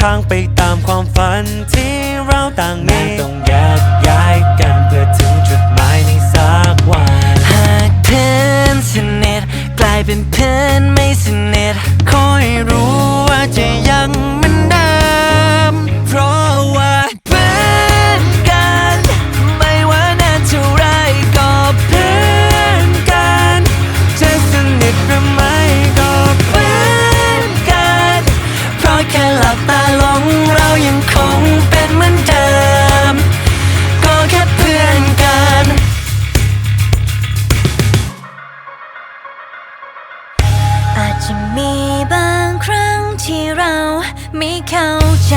ทางไปตามความฝันที่เราต่างมีต้องแยกย้ายกันเพื่อถึงจุดหมายในสักวันหากเพื่อนสนิทกลายเป็นเพื่อนไม่สนิทคอยรู้ว่าจะยังเหมื อาจจะมีบางครั้งที่เราไม่เข้าใจ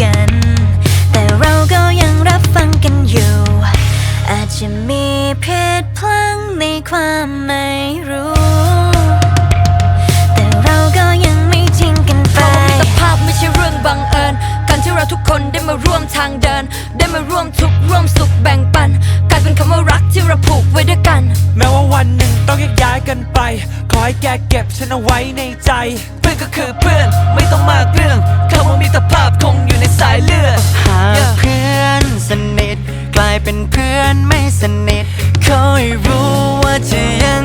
กัน แต่เราก็ยังรับฟังกันอยู่ อาจจะมีเพศพลังในความไม่รู้ แต่เราก็ยังไม่ทิ้งกันไป มิตรภาพไม่ใช่เรื่องบังเอิญ การที่เราทุกคนได้มาร่วมทางเดิน ได้มาร่วมทุกข์ร่วมสุขแบ่ง ที่เราผูกไว้ด้วยกัน แม้ว่าวันหนึ่งต้องแยกย้ายกันไป ขอให้แกเก็บฉันเอาไว้ในใจ เพื่อนก็คือเพื่อนไม่ต้องมากเรื่องคำว่ามิตรภาพคงอยู่ในสายเลือดหากเพื่อนสนิท กลายเป็นเพื่อนไม่สนิท คอยรู้ว่าจะยัง